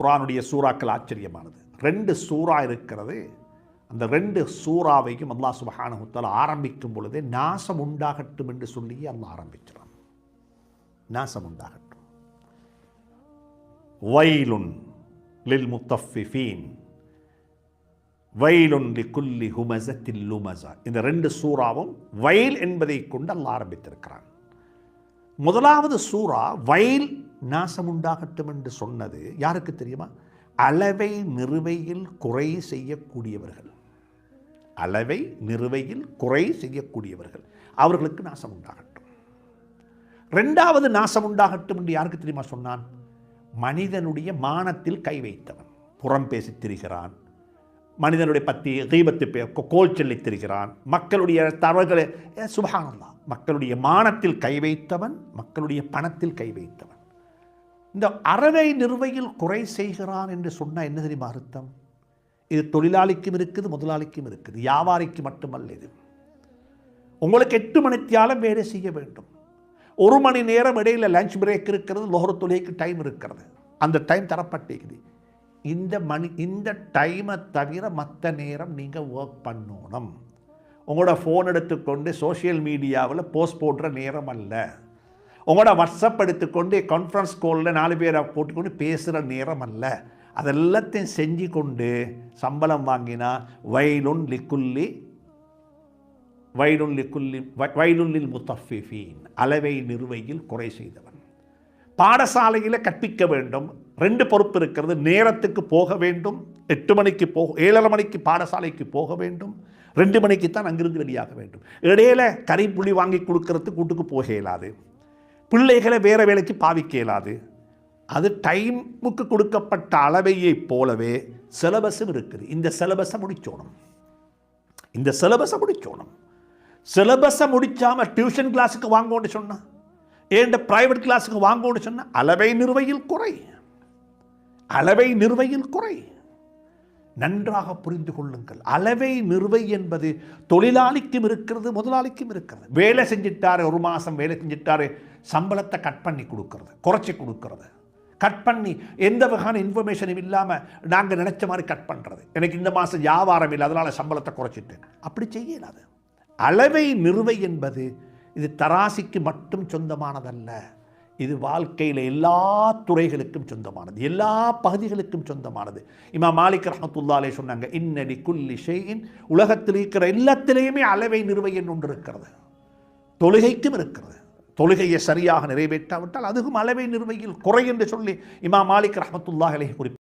குரானுடைய சூறாக்கள் ஆச்சரியமானது. ரெண்டு சூறா இருக்கிறது. அந்த ரெண்டு சூறாவையும் அல்லாஹ் சுபஹானஹு ஆரம்பிக்கும் பொழுதே நாசம் உண்டாகட்டும் என்று சொல்லி அல்லாஹ் ஆரம்பிக்கிறான். நாசம் உண்டாகட்டும். வைலுன் லில் முத்தஃபிஃபீன். வைலுன் லிகுல்லி ஹுமஸத்தில் லுமஸா. இந்த ரெண்டு சூறாவும் வயல் என்பதை கொண்டு அல்லாஹ் ஆரம்பித்திருக்கிறான். முதலாவது சூறா வயல் நாசம் உண்டாகட்டும் என்று சொன்னது யாருக்கு தெரியுமா? அளவை நிறுவையில் குறை செய்யக்கூடியவர்கள். அளவை நிறுவையில் குறை செய்யக்கூடியவர்கள். அவர்களுக்கு நாசம் உண்டாகட்டும் ரெண்டாவது நாசம் உண்டாகட்டும் என்று யாருக்கு தெரியுமா சொன்னான்? மனிதனுடைய மானத்தில் கை வைத்தவன். புறம் பேசித் திரிகிறான். மனிதனுடைய பற்றி தீபத்து கோல் செல்லித்திருக்கிறான். மக்களுடைய தவறுகளை சுபகானந்தா மக்களுடைய மானத்தில் கை வைத்தவன் மக்களுடைய பணத்தில் கை வைத்தவன். இந்த அறவை நிறுவையில் குறை செய்கிறான் என்று சொன்னால் என்ன தெரியுமா அர்த்தம்? இது தொழிலாளிக்கும் இருக்குது முதலாளிக்கும் இருக்குது. வியாபாரிக்கு மட்டுமல்ல இது. உங்களுக்கு எட்டு மணித்தியாலும் வேலை செய்ய வேண்டும். ஒரு மணி நேரம் இடையில் லஞ்ச் பிரேக் இருக்கிறது லோகர் தொழிலுக்கு டைம் இருக்கிறது. அந்த டைம் தரப்பட்டிருக்குது. இந்த மணி இந்த டைமை தவிர மற்ற நேரம் நீங்கள் ஒர்க் பண்ணணும். உங்களோட ஃபோன் எடுத்துக்கொண்டு சோஷியல் மீடியாவில் போஸ்ட் போடுற நேரம் அல்ல. உங்களோட வாட்ஸ்அப் எடுத்துக்கொண்டு கான்ஃபரன்ஸ் காலில் நாலு பேரை போட்டுக்கொண்டு பேசுகிற நேரம் அல்ல. அதெல்லாத்தையும் செஞ்சு கொண்டு சம்பளம் வாங்கினா வயலுன் லிக்குல்லி வயலுன் லிக்குல்லி வயலுல்லில் முத்தஃபிஃபீன் அளவை நிறுவையில் குறை செய்தவன். பாடசாலையில் கற்பிக்க வேண்டும். ரெண்டு பொறுப்பு இருக்கிறது. நேரத்துக்கு போக வேண்டும் எட்டு மணிக்கு போக ஏழரை மணிக்கு பாடசாலைக்கு போக வேண்டும். ரெண்டு மணிக்கு தான் அங்கிருந்து வெளியாக வேண்டும். இடையில கறி புளி வாங்கி கொடுக்கறதுக்கு கூட்டுக்கு போக இயலாது. பிள்ளைகளை வேறு வேலைக்கு பாவிக்க இயலாது. அது டைமுக்கு கொடுக்கப்பட்ட அளவையை போலவே சிலபஸும் இருக்குது. இந்த சிலபஸை முடிச்சோணும். இந்த சிலபஸை முடிச்சோணும். சிலபஸை முடிச்சாமல் டியூஷன் கிளாஸுக்கு வாங்கோன்னு சொன்னால் ஏண்ட பிரைவேட் கிளாஸுக்கு வாங்கோன்னு சொன்னால் அளவை நிறுவையில் குறை. அளவை நிறுவையில் குறை. நன்றாக புரிந்து கொள்ளுங்கள். அளவை நிறுவை என்பது தொழிலாளிக்கும் இருக்கிறது முதலாளிக்கும் இருக்கிறது. வேலை செஞ்சிட்டாரு ஒரு மாதம் வேலை செஞ்சிட்டாரு சம்பளத்தை கட் பண்ணி கொடுக்கறது குறைச்சி கொடுக்கறது. கட் பண்ணி எந்த வகையான இன்ஃபர்மேஷனும் இல்லாமல் நாங்கள் நினச்ச மாதிரி கட் பண்ணுறது எனக்கு இந்த மாதம் வியாபாரம் இல்லை அதனால் சம்பளத்தை குறைச்சிட்டேன் அப்படி செய்யலாது அளவை நிறுவை என்பது இது தராசிக்கு மட்டும் சொந்தமானதல்ல. இது வாழ்க்கையில் எல்லா துறைகளுக்கும் சொந்தமானது. எல்லா பகுதிகளுக்கும் சொந்தமானது. இமா மாலிக் ரஹமத்துல்லாலே சொன்னாங்க இன்னடி குல்லி ஷெயின் உலகத்தில் இருக்கிற எல்லாத்திலேயுமே அளவை நிறுவை ஒன்று இருக்கிறது. தொழுகைக்கும் இருக்கிறது. தொழுகையை சரியாக நிறைவேற்றாவிட்டால் அதுவும் அளவை நிறுவையில் குறை என்று சொல்லி இமா மாலிக் ரஹமத்துல்லாஹ் குறிப்பிட்டார்.